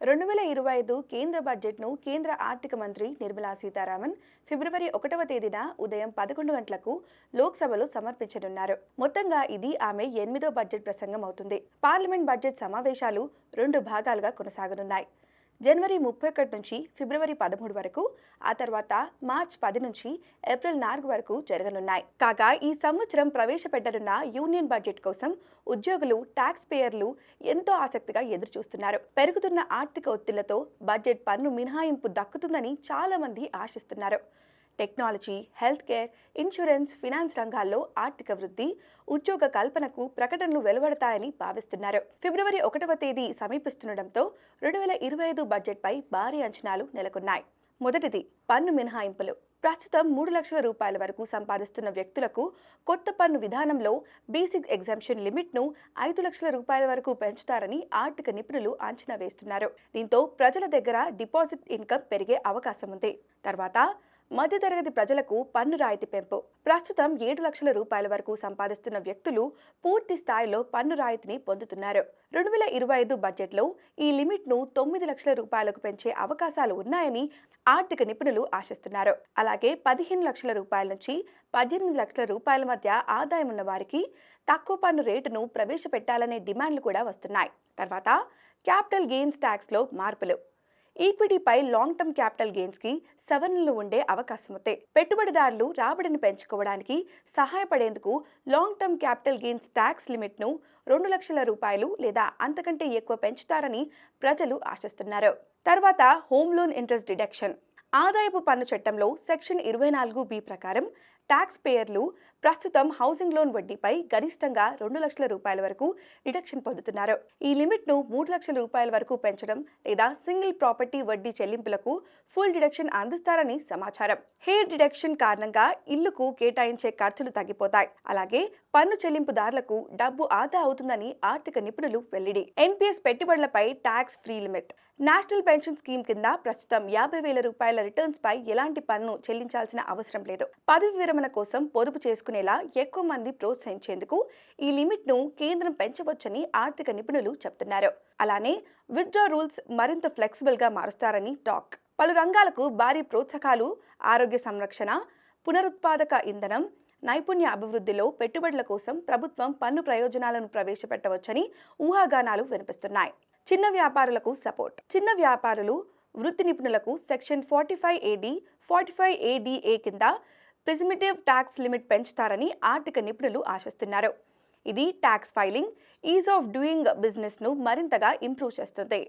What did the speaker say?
రెండు వేల ఇరవై ఐదు కేంద్ర బడ్జెట్ను కేంద్ర ఆర్థిక మంత్రి నిర్మలా సీతారామన్ ఫిబ్రవరి ఒకటవ తేదీన ఉదయం పదకొండు గంటలకు లోక్సభలో సమర్పించనున్నారు. మొత్తంగా ఇది ఆమె ఎనిమిదో బడ్జెట్ ప్రసంగం అవుతుంది పార్లమెంట్ బడ్జెట్ సమావేశాలు రెండు భాగాలుగా కొనసాగనున్నాయి. జనవరి ముప్పై ఒకటి నుంచి ఫిబ్రవరి పదమూడు వరకు ఆ తర్వాత మార్చ్ పది నుంచి ఏప్రిల్ నాలుగు వరకు జరగనున్నాయి. కాగా ఈ సంవత్సరం ప్రవేశపెట్టనున్న యూనియన్ బడ్జెట్ కోసం ఉద్యోగులు ట్యాక్స్ పేయర్లు ఎంతో ఆసక్తిగా ఎదురుచూస్తున్నారు. పెరుగుతున్న ఆర్థిక ఒత్తిళ్ళతో బడ్జెట్ పన్ను మినహాయింపు దక్కుతుందని చాలా మంది ఆశిస్తున్నారు. Technology health care insurance finance రంగాల్లో ఆర్థిక వృద్ధి ఉద్యోగ కల్పనకు ప్రకటనలు వెలువడతాయని భావిస్తున్నారు. ఫిబ్రవరి ఒకటవ తేదీ సమీపిస్తుండటంతో రెండు వేల ఇరవై ఐదు బడ్జెట్పై భారీ అంచనాలు నెలకొన్నాయి. మొదటిది పన్ను మినహాయింపులు. ప్రస్తుతం మూడు లక్షల రూపాయల వరకు సంపాదిస్తున్న వ్యక్తులకు కొత్త పన్ను విధానంలో బేసిక్ ఎగ్జామ్షన్ లిమిట్ను ఐదు లక్షల రూపాయల వరకు పెంచుతారని ఆర్థిక నిపుణులు అంచనా వేస్తున్నారు. దీంతో ప్రజల దగ్గర డిపాజిట్ ఇన్కమ్ పెరిగే అవకాశం ఉంది. తర్వాత మధ్యతరగతి ప్రజలకు పన్ను రాయితీ పెంపు. ప్రస్తుతం ఏడు లక్షల రూపాయల వరకు సంపాదిస్తున్న వ్యక్తులు పూర్తి స్థాయిలో పన్ను రాయితీని పొందుతున్నారు. రెండు వేల ఇరవై ఐదు బడ్జెట్లో ఈ లిమిట్ను తొమ్మిది లక్షల రూపాయలకు పెంచే అవకాశాలు ఉన్నాయని ఆర్థిక నిపుణులు ఆశిస్తున్నారు. అలాగే పదిహేను లక్షల రూపాయల నుంచి పద్దెనిమిది లక్షల రూపాయల మధ్య ఆదాయం ఉన్న వారికి తక్కువ పన్ను రేటును ప్రవేశపెట్టాలనే డిమాండ్లు కూడా వస్తున్నాయి. తర్వాత క్యాపిటల్ గెయిన్స్ ట్యాక్స్లో మార్పులు. ఈక్విటీపై లాంగ్ టర్మ్ క్యాపిటల్ గెయిన్స్కి సవరణలు ఉండే అవకాశం పెట్టుబడిదారులు రాబడిని పెంచుకోవడానికి సహాయపడేందుకు long term capital gains tax లిమిట్ను రెండు లక్షల రూపాయలు లేదా అంతకంటే ఎక్కువ పెంచుతారని ప్రజలు ఆశిస్తున్నారు. తర్వాత హోమ్ లోన్ ఇంట్రెస్ట్ డిడక్షన్. ఆదాయపు పన్ను చట్టంలో సెక్షన్ ఇరవై నాలుగు బి ప్రకారం ట్యాక్స్ పేయర్లు ప్రస్తుతం హౌసింగ్ లోన్ వడ్డీపై గరిష్టంగా రెండు లక్షల రూపాయల వరకు డిడక్షన్ పొందుతున్నారు. ఈ లిమిట్ను మూడు లక్షల రూపాయల వరకు పెంచడం లేదా సింగిల్ ప్రాపర్టీ వడ్డీ చెల్లింపులకు ఫుల్ డిడక్షన్ అందిస్తారని సమాచారం. హెయిర్ డిడక్షన్ కారణంగా ఇల్లుకు కేటాయించే ఖర్చులు తగ్గిపోతాయి. అలాగే పన్ను చెల్లింపుదారులకు డబ్బు ఆదా అవుతుందని ఆర్థిక నిపుణులు వెల్లడి. ఎన్పిఎస్ పెట్టుబడులపై tax free limit. National pension scheme కింద ప్రస్తుతం యాభై వేల రూపాయల రిటర్న్స్ పై ఎలాంటి పన్ను చెల్లించాల్సిన అవసరం లేదు. పదవి విరమణ కోసం పొదుపు చేసుకునేలా ఎక్కువ మంది ప్రోత్సహించేందుకు ఈ లిమిట్ను కేంద్రం పెంచవచ్చని ఆర్థిక నిపుణులు చెబుతున్నారు అలానే విత్డ్రా రూల్స్ మరింత ఫ్లెక్సిబుల్గా మారుస్తారని టాక్. పలు రంగాలకు భారీ ప్రోత్సాహకాలు ఆరోగ్య సంరక్షణ పునరుత్పాదక ఇంధనం నైపుణ్య అభివృద్ధిలో పెట్టుబడుల కోసం ప్రభుత్వం పన్ను ప్రయోజనాలను ప్రవేశపెట్టవచ్చని ఊహాగానాలు వినిపిస్తున్నాయి. చిన్న వ్యాపారులకు సపోర్ట్. చిన్న వ్యాపారులు వృత్తి నిపుణులకు section forty five AD forty five ADA కింద ప్రిజిమిటివ్ ట్యాక్స్ లిమిట్ పెంచుతారని ఆర్థిక నిపుణులు ఆశిస్తున్నారు. ఇది tax filing ease of doing బిజినెస్ను మరింతగా ఇంప్రూవ్ చేస్తుంది.